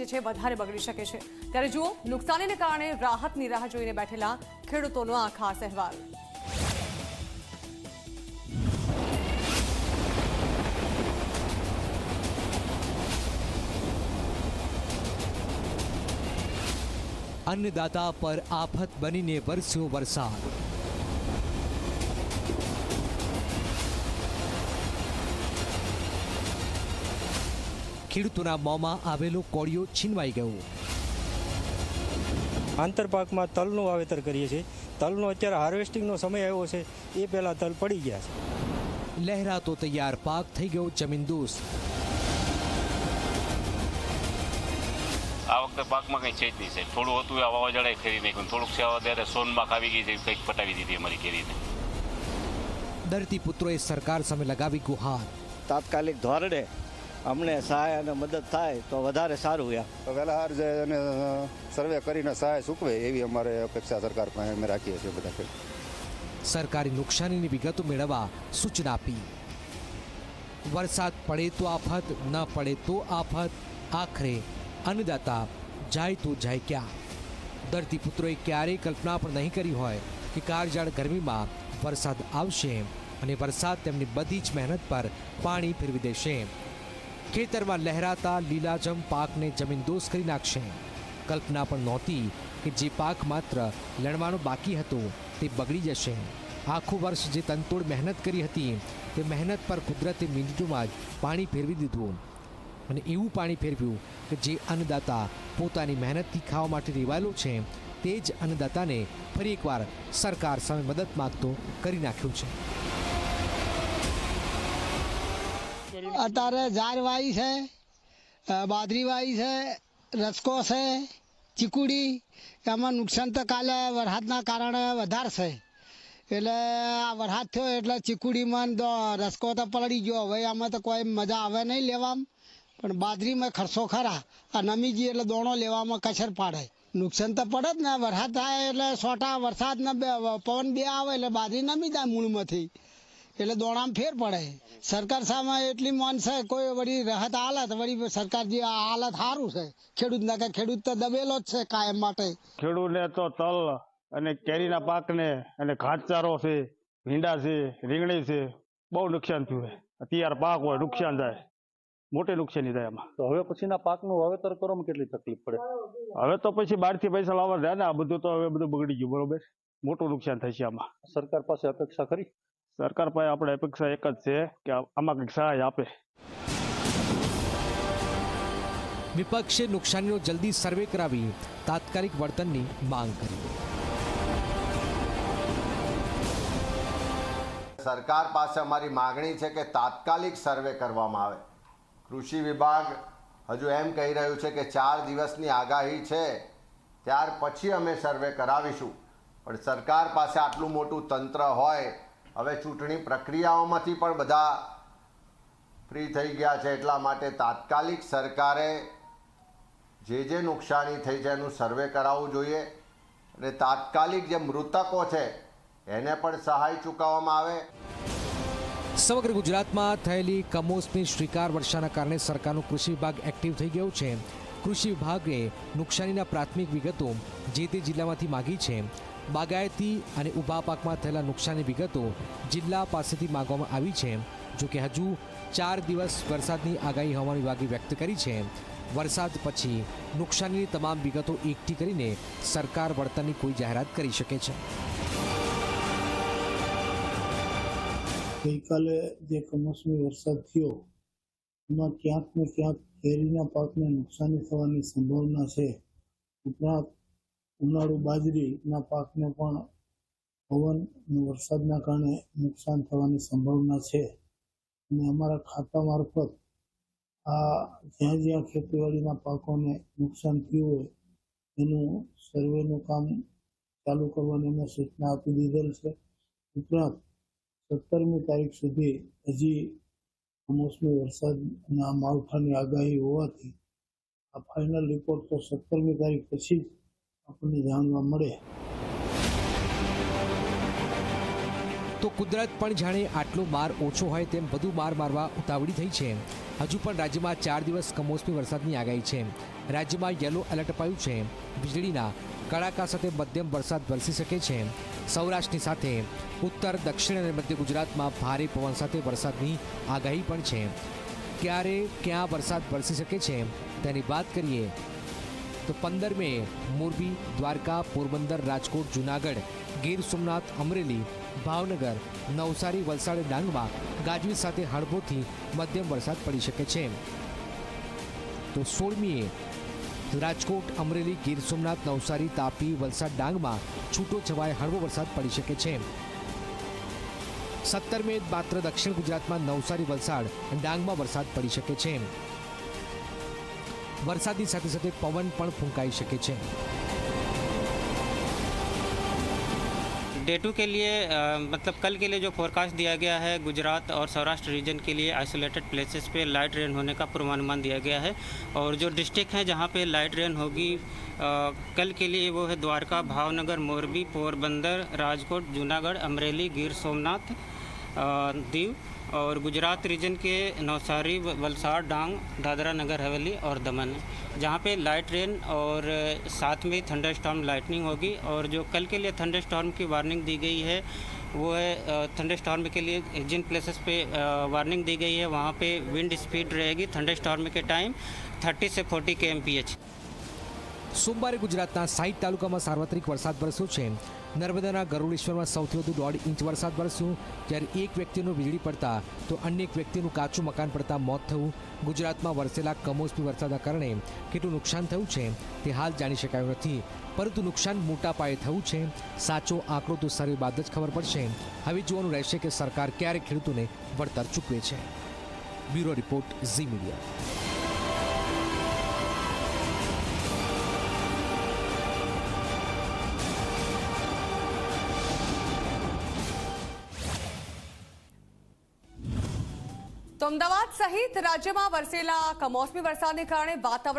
જે છે વધારે બગડી શકે છે. ત્યારે જુઓ, નુકસાનીને કારણે રાહતની રાહ જોઈને બેઠેલા ખેડૂતોનો આ ખાસ અહેવાલ. અન્નદાતા પર આફત બનીને વરસ્યો વરસાદ. ખેડૂતોના મોંમાં આવેલો કોળિયો છીનવાઈ ગયો. આંતરપાકમાં તલનું વાવેતર કરીએ છીએ. તલનો અત્યારે હાર્વેસ્ટિંગનો સમય આવ્યો છે. એ પહેલાં તલ પડી ગયા છે. લહેરાતો તૈયાર પાક થઈ ગયો જમીનદોસ્ત આ વખતે પાકમાં કંઈ છે જ નહીં છે થોડું હતું આ વાવાઝોડાએ ખેરી નાખ્યું. થોડુંક છે ત્યારે સોનમાક આવી ગઈ છે કંઈક પટાવી દીધી અમારી કેરીને. ધરતી પુત્રોએ સરકાર સામે લગાવી ગુહાર. તાત્કાલિક ધોરણે અમને સહાય અને મદદ થાય તો વધારે સારું યા. વેલાહાર જે અને સર્વે કરીને સહાય સૂકવે એવી અમારે અપેક્ષા સરકાર પાસે અમે રાખીએ છીએ બધા સરકારી નુકસાનીની વિગતો મેળવવા સૂચના આપી. વરસાદ પડે તો આફત ન પડે તો આફત. આખરે અન્નદાતા જાય તો જાય ક્યાં? ધરતીપુત્રોએ ક્યારેય કલ્પના પણ નહીં કરી હોય કે કાળજાળ ગરમીમાં વરસાદ આવશે અને વરસાદ તેમની બધી જ મહેનત પર પાણી ફેરવી દેશે. ખેતરમાં લહેરાતા લીલાજમ પાકને જમીનદોસ્ત કરી નાખશે. કલ્પના પણ નહોતી કે જે પાક માત્ર લણવાનો બાકી હતો તે બગડી જશે. આખું વર્ષ જે તનતોડ મહેનત કરી હતી, તે મહેનત પર કુદરતે મિનિટોમાં જ પાણી ફેરવી દીધું. અને એવું પાણી ફેરવ્યું કે જે અન્નદાતા પોતાની મહેનતથી ખાવા માટે રેવાયેલો છે, તે જ અન્નદાતાને ફરી એકવાર સરકાર સામે મદદ માગતો કરી નાખ્યું છે. અત્યારે ઝાર વાઈ છે બાદરીવાઈ છે રસકો છે ચીકુડી એમાં નુકસાન તો કાલે વરસાદના કારણે વધારે છે એટલે આ વરસાદ થયો એટલે ચીકુડીમાં રસકો તો પલળી ગયો હવે આમાં તો કોઈ મજા આવે નહીં લેવામાં પણ બાજરીમાં ખર્ચો ખરા આ નમી ગઈ એટલે દોણો લેવામાં કસર પાડે નુકસાન તો પડે જ ને વરસાદ થાય એટલે સોટા વરસાદના બે પવન બે આવે એટલે બાજરી નમી જાય મૂળમાંથી એટલે દોડામાં ફેર પડે. સરકાર સામે એટલી માન છે કોઈ વળી રાહત હાલત વળી સરકાર જે હાલત સારું છે. ખેડૂત ના ખેડૂત તો દબેલો જ છે કાયમ માટે. ખેડૂતને તો તલ અને કેરીના પાકને અને ઘાસચારો છે ભીંડા છે રીંગણી છે બહુ નુકસાન થયું અત્યારે પાક હોય નુકસાન થાય. મોટી નુકસાની થાય એમાં તો હવે પછીના પાકનું વાવેતર કરવામાં કેટલી તકલીફ પડે? હવે તો પછી બહારથી પૈસા લાવવા જાય ને આ બધું તો હવે બધું બગડી ગયું બરોબર? મોટું નુકસાન થશે આમાં. સરકાર પાસે અપેક્ષા કરી સરકાર પાસે આપણે અપેક્ષા એક જ છે કે આમાં કંઈક સહાય આપે. વિપક્ષે નુકસાનીનો જલ્દી સર્વે કરાવી તાત્કાલિક વળતરની માંગ કરી. સરકાર પાસે અમારી માગણી છે કે તાત્કાલિક સર્વે કરવામાં આવે. કૃષિ વિભાગ હજુ એમ કહી રહ્યું છે કે ચાર દિવસની આગાહી છે ત્યાર પછી અમે સર્વે કરાવીશું. પણ સરકાર પાસે આટલું મોટું તંત્ર હોય હવે ચૂંટણી પ્રક્રિયાઓમાંથી પણ બધા ફ્રી થઈ ગયા છે એટલા માટે તાત્કાલિક સરકારે જે જે નુકસાની થઈ છે એનું સર્વે કરાવવું જોઈએ અને તાત્કાલિક જે મૃતકો છે એને પણ સહાય ચૂકવવામાં આવે. સમગ્ર ગુજરાતમાં થયેલી કમોસમી શ્રીકાર વર્ષાના કારણે સરકારનું કૃષિ વિભાગ એક્ટિવ થઈ ગયું છે. કૃષિ વિભાગે નુકસાનીના પ્રાથમિક વિગતો જે તે જિલ્લામાંથી માગી છે. બાગાયતી અને ઊભા પાકમાં થયેલા નુકસાનની વિગતો જિલ્લા પાસેથી માંગવામાં આવી છે, જો કે હજુ ચાર દિવસ વરસાદની આગાહી હવામાન વિભાગે વ્યક્ત કરી છે. વરસાદ પછી નુકસાનીની તમામ વિગતો એકઠી કરીને સરકાર વળતરની કોઈ જાહેરાત કરી શકે છે. ગઈકાલે જે કમોસમી વરસાદ થયો, એમાં ક્યાંક ને ક્યાંક કેરીના પાકને નુકસાની થવાની સંભાવના છે. ઉપરાંત ઉનાળુ બાજરીના પાકને પણ પવન અને વરસાદના કારણે નુકસાન થવાની સંભાવના છે. અને અમારા ખાતા મારફત આ જ્યાં જ્યાં ખેતીવાડીના પાકોને નુકસાન થયું હોય, એનું સર્વેનું કામ ચાલુ કરવાની અમે સૂચના આપી દીધેલ છે. ઉપરાંત સત્તરમી તારીખ સુધી હજી કમોસમી વરસાદના માવઠાની આગાહી હોવાથી આ ફાઇનલ રિપોર્ટ તો સત્તરમી તારીખ પછી જ આપણને જાણવા મળે. તો કુદરત પણ જાણે આટલો માર ઓછો હોય તેમ વધુ માર મારવા ઉતાવળી થઈ છે. હજુ પણ રાજ્યમાં ચાર દિવસ કમોસમી વરસાદની આગાહી છે. રાજ્યમાં યલો એલર્ટ અપાયું છે. વીજળીના કડાકા સાથે મધ્યમ વરસાદ વરસી શકે છે. સૌરાષ્ટ્રની સાથે ઉત્તર, દક્ષિણ અને મધ્ય ગુજરાતમાં ભારે પવન સાથે વરસાદની આગાહી પણ છે. ક્યારે ક્યાં વરસાદ વરસી શકે છે તેની વાત કરીએ તો પંદર મે મોરબી, દ્વારકા, પોરબંદર, રાજકોટ, જુનાગઢ, ગીર સોમનાથ, અમરેલી, ભાવનગર, નવસારી, વલસાડ, ડાંગમાં ગાજવીજ સાથે હળવોથી મધ્યમ વરસાદ પડી શકે છે. તો સોળમીએ રાજકોટ, અમરેલી, ગીર સોમનાથ, નવસારી, તાપી, વલસાડ, ડાંગમાં છૂટો છવાય હળવો વરસાદ પડી શકે છે. સત્તર મે માત્ર દક્ષિણ ગુજરાતમાં નવસારી, વલસાડ ડાંગમાં વરસાદ પડી શકે છે. વરસાદની સાથે સાથે પવન પણ ફૂંકાઈ શકે છે डे टू के लिए अ, मतलब कल के लिए जो फोरकास्ट दिया गया है गुजरात और सौराष्ट्र रीजन के लिए आइसोलेटेड प्लेसेस पे लाइट रेन होने का पूर्वानुमान दिया गया है और जो डिस्ट्रिक्ट हैं जहाँ पे लाइट रेन होगी अ, कल के लिए वो है द्वारका भावनगर मोरबी पोरबंदर राजकोट जूनागढ़ अमरेली गिर सोमनाथ अ, दीव और गुजरात रीजन के नवसारी व- वलसाड़ डांग दादरा नगर हवेली और दमन जहाँ पे लाइट रेन और अ, साथ में थंडर स्टॉर्म लाइटनिंग होगी और जो कल के लिए थंडर स्टॉर्म की वार्निंग दी गई है वो है थंडर स्टॉर्म के लिए जिन प्लेसेस पे वार्निंग दी गई है वहाँ पे विंड स्पीड रहेगी थंडर स्टॉर्म के टाइम 30 से 40 के एम સોમવારે ગુજરાતના સાઈઠ તાલુકામાં સાર્વત્રિક વરસાદ વરસ્યો છે નર્મદાના ગરુડેશ્વરમાં સૌથી વધુ દોઢ ઇંચ વરસાદ વરસ્યો. જ્યારે એક વ્યક્તિનું વીજળી પડતા તો અન્ય એક વ્યક્તિનું કાચું મકાન પડતા મોત થયું. ગુજરાતમાં વરસેલા કમોસમી વરસાદના કારણે કેટલું નુકસાન થયું છે તે હાલ જાણી શકાયું નથી. પરંતુ નુકસાન મોટા પાયે થયું છે. સાચો આંકડો તો સર્વે બાદ જ ખબર પડશે. હવે જોવાનું રહેશે કે સરકાર ક્યારે ખેડૂતોને વળતર ચૂકવે છે. Bureau report Zee media. તો અમદાવાદ સહિત રાજ્યમાં વરસેલા કમોસમી વરસાદને કારણે વાતાવરણ